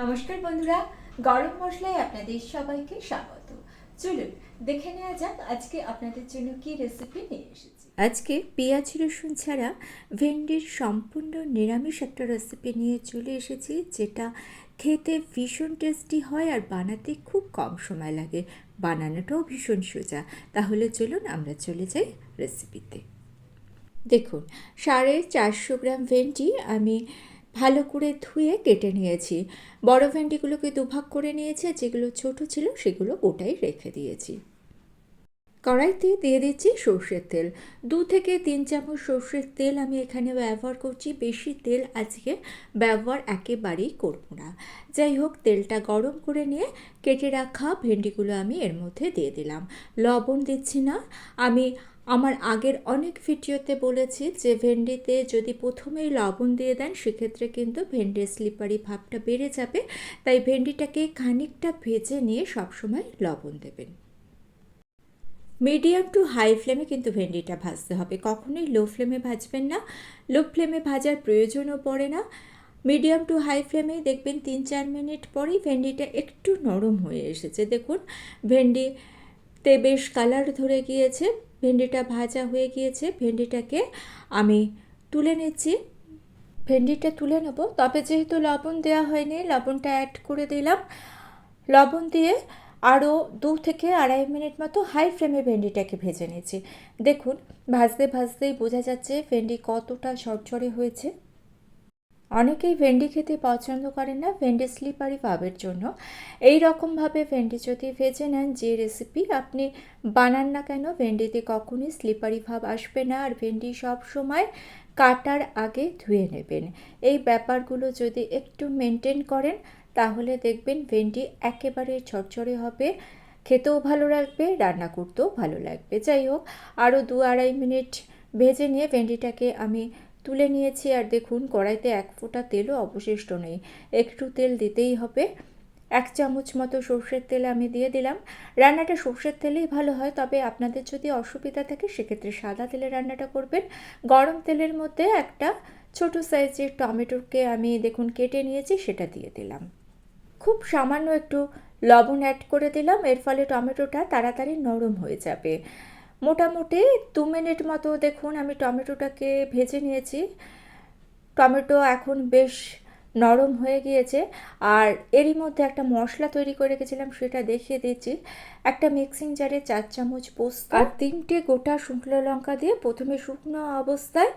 নমস্কার বন্ধুরা গরম মশলায় আপনাদের সবাইকে স্বাগত। চলুন, দেখে নেওয়া যাক আজকে আপনাদের জন্য কি রেসিপি নিয়ে এসেছি। আজকে পেঁয়াজ রসুন ছাড়া ভেন্ডির সম্পূর্ণ নিরামিষ একটা রেসিপি নিয়ে চলে এসেছি, যেটা খেতে ভীষণ টেস্টি হয় আর বানাতে খুব কম সময় লাগে। বানানোটাও ভীষণ সোজা। তাহলে চলুন আমরা চলে যাই রেসিপিতে দেখুন, সাড়ে চারশো গ্রাম ভেন্ডি আমি ভালো করে ধুয়ে কেটে নিয়েছি। বড় ভেন্ডিগুলোকে দুভাগ করে নিয়েছি, যেগুলো ছোট ছিল সেগুলো গোটাই রেখে দিয়েছি। কড়াইতে দিয়ে দিচ্ছি সর্ষের তেল। দু থেকে তিন চামচ সর্ষের তেল আমি এখানে ব্যবহার করছি। বেশি তেল আজকে ব্যবহার একেবারেই করব না। যাই হোক, তেলটা গরম করে নিয়ে কেটে রাখা ভেন্ডিগুলো আমি এর মধ্যে দিয়ে দিলাম। লবণ দিচ্ছি না। আমি আমার আগের অনেক ভিডিওতে বলেছি যে ভেন্ডিতে যদি প্রথমেই লবণ দিয়ে দেন, সেক্ষেত্রে কিন্তু ভেন্ডির স্লিপারি ভাবটা বেড়ে যাবে। তাই ভেন্ডিটাকে খানিকটা ভেজে নিয়ে সবসময় লবণ দেবেন। মিডিয়াম টু হাই ফ্লেমে কিন্তু ভেন্ডিটা ভাজতে হবে। কখনোই লো ফ্লেমে ভাজবেন না। লো ফ্লেমে ভাজার প্রয়োজনও পড়ে না। মিডিয়াম টু হাই ফ্লেমেই দেখবেন তিন চার মিনিট পরেই ভেন্ডিটা একটু নরম হয়ে এসেছে। দেখুন, ভেন্ডিতে বেশ কালার ধরে গিয়েছে। ভেন্ডিটা ভাজা হয়ে গিয়েছে। ভেন্ডিটাকে আমি তুলে নিচ্ছি। ভেন্ডিটা তুলে নেব। তবে যেহেতু লবণ দেওয়া হয়নি, লবণটা অ্যাড করে দিলাম। লবণ দিয়ে আরও দু থেকে আড়াই মিনিট মতো হাই ফ্লেমে ভেন্ডিটাকে ভেজে নিয়েছি দেখুন, ভাজতে ভাজতেই বোঝা যাচ্ছে ভেন্ডি কতটা সরচরে হয়েছে। অনেকেই ভেন্ডি খেতে পছন্দ করেন না, ভেন্ডি স্লিপারি ভাবের জন্য। এই রকমভাবে ভেন্ডি যদি ভেজে নেন, যে রেসিপি আপনি বানান না কেন, ভেন্ডিতে কখনোই স্লিপারি ভাব আসবে না আর ভেন্ডি সব সময় কাটার আগে ধুয়ে নেবেন। এই ব্যাপারগুলো যদি একটু মেনটেন করেন, তাহলে দেখবেন ভেন্ডি একেবারে ঝরঝরে হবে, খেতেও ভালো লাগবে, রান্না করতেও ভালো লাগবে। যাই হোক আরও দু আড়াই মিনিট ভেজে নিয়ে ভেন্ডিটাকে আমি তুলে নিয়েছি আর দেখুন, কড়াইতে এক ফোঁটা তেলও অবশিষ্ট নেই। একটু তেল দিতেই হবে। এক চামচ মতো সর্ষের তেল আমি দিয়ে দিলাম। রান্নাটা সর্ষের তেলেই ভালো হয়, তবে আপনাদের যদি অসুবিধা থাকে, সেক্ষেত্রে সাদা তেলে রান্নাটা করবেন। গরম তেলের মধ্যে একটা ছোট সাইজের টমেটোকে আমি দেখুন, কেটে নিয়েছি, সেটা দিয়ে দিলাম। খুব সামান্য একটু লবণ অ্যাড করে দিলাম, এর ফলে টমেটোটা তাড়াতাড়ি নরম হয়ে যাবে। মোটামুটি দু মিনিট মতো দেখুন, আমি টমেটোটাকে ভেজে নিয়েছি। টমেটো এখন বেশ নরম হয়ে গিয়েছে। আর এরই মধ্যে একটা মশলা তৈরি করে রেখেছিলাম, সেটা দেখিয়ে দিচ্ছি। একটা মিক্সিং জারে চার চামচ পোস্ত আর তিনটে গোটা শুকনো লঙ্কা দিয়ে প্রথমে শুকনো অবস্থায়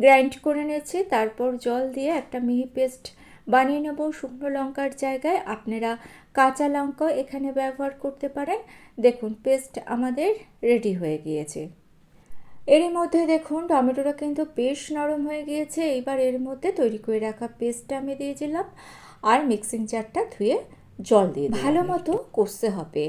গ্রাইন্ড করে নিয়েছি। তারপর জল দিয়ে একটা মিহি পেস্ট বানিয়ে নেব শুকনো লঙ্কার জায়গায়। আপনারা কাঁচা লঙ্কা এখানে ব্যবহার করতে পারেন। দেখুন পেস্ট আমাদের রেডি হয়ে গিয়েছে। এরই মধ্যে দেখুন, টমেটোটা কিন্তু বেশ নরম হয়ে গিয়েছে। এবার এর মধ্যে তৈরি করে রাখা পেস্টটা আমি দিয়ে দিলাম। আর মিক্সিং জারটা ধুয়ে জল দিয়ে ভালো মতো কষতে হবে।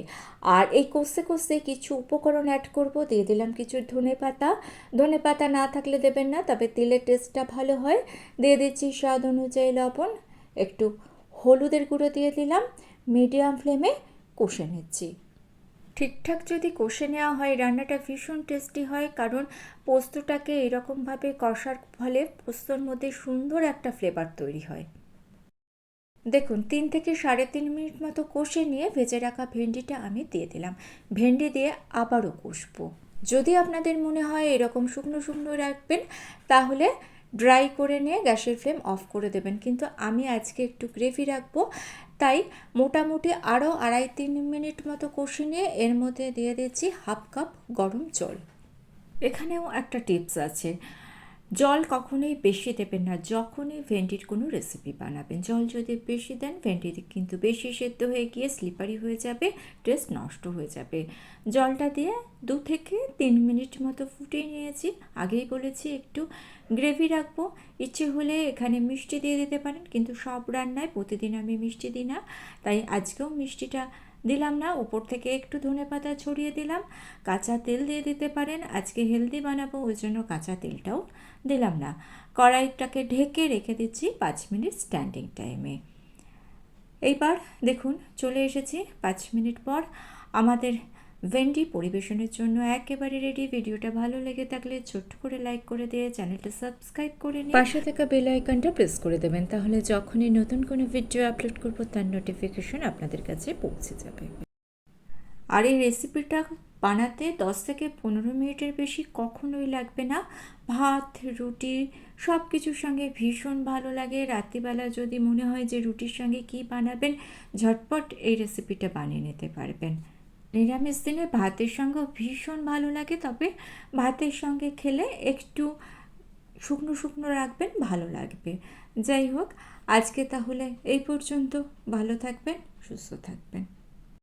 আর এই কষতে কষতে কিছু উপকরণ অ্যাড করব। দিয়ে দিলাম কিছু ধনে পাতা। ধনে পাতা না থাকলে দেবেন না, তবে তেলের টেস্টটা ভালো হয়। দিয়ে দিচ্ছি স্বাদ অনুযায়ী লবণ। একটু হলুদের গুঁড়ো দিয়ে দিলাম মিডিয়াম ফ্লেমে কষে নিচ্ছি। ঠিকঠাক যদি কষে নেওয়া হয়, রান্নাটা ভীষণ টেস্টি হয়, কারণ পোস্তটাকে এরকমভাবে কষার ফলে পোস্তর মধ্যে সুন্দর একটা ফ্লেভার তৈরি হয়। দেখুন, তিন থেকে সাড়ে তিন মিনিট মতো কষে নিয়ে ভেজে রাখা ভেন্ডিটা আমি দিয়ে দিলাম। ভেন্ডি দিয়ে আবারও কষবো। যদি আপনাদের মনে হয় এরকম শুকনো শুকনো রাখবেন, তাহলে ড্রাই করে নিয়ে গ্যাসের ফ্লেম অফ করে দেবেন। কিন্তু আমি আজকে একটু গ্রেভি রাখব, তাই মোটামুটি আরও আড়াই তিন মিনিট মতো কষে নিয়ে এর মধ্যে দিয়ে দিচ্ছি হাফ কাপ গরম জল। এখানেও একটা টিপস আছে। জল কখনোই বেশি দেবেন না, যখনই ভেন্ডির কোনো রেসিপি বানাবেন। জল যদি বেশি দেন ভেন্ডি কিন্তু বেশি সেদ্ধ হয়ে গিয়ে স্লিপারি হয়ে যাবে টেস্ট নষ্ট হয়ে যাবে। জলটা দিয়ে দু থেকে তিন মিনিট মতো ফুটিয়ে নিয়েছি। আগেই বলেছি, একটু গ্রেভি রাখব। ইচ্ছে হলে এখানে মিষ্টি দিয়ে দিতে পারেন, কিন্তু সব রান্নায় প্রতিদিন আমি মিষ্টি দিই না। তাই আজকেও মিষ্টিটা দিলাম না, উপর থেকে একটু ধনে পাতা ছড়িয়ে দিলাম। কাঁচা তেল দিয়ে দিতে পারেন, আজকে হেলদি বানাবো, ওই জন্য কাঁচা তেলটাও দিলাম না। কড়াইটাকে ঢেকে রেখে দিচ্ছি পাঁচ মিনিট স্ট্যান্ডিং টাইমে। এইবার দেখুন, চলে এসেছি পাঁচ মিনিট পর। আমাদের ভেন্ডি পরিবেশনের জন্য একেবারে রেডি ভিডিওটা ভালো লেগে থাকলে ছোট্ট করে লাইক করে দিয়ে চ্যানেলটা সাবস্ক্রাইব করে নিন। পাশে থাকা বেল আইকনটা প্রেস করে দেবেন তাহলে যখনই নতুন কোনো ভিডিও আপলোড করব তার নোটিফিকেশন আপনাদের কাছে পৌঁছে যাবে। আর এই রেসিপিটা বানাতে দশ থেকে পনেরো মিনিটের বেশি কখনোই লাগবে না। ভাত রুটি সব কিছুর সঙ্গে ভীষণ ভালো লাগে। রাত্রিবেলা যদি মনে হয় যে রুটির সঙ্গে কি বানাবেন ঝটপট এই রেসিপিটা বানিয়ে নিতে পারবেন। নিরামিষ দিনে ভাতের সঙ্গে ভীষণ ভালো লাগে, তবে ভাতের সঙ্গে খেলে একটু শুকনো শুকনো রাখবেন, ভালো লাগবে। যাই হোক, আজকে তাহলে এই পর্যন্ত। ভালো থাকবেন, সুস্থ থাকবেন।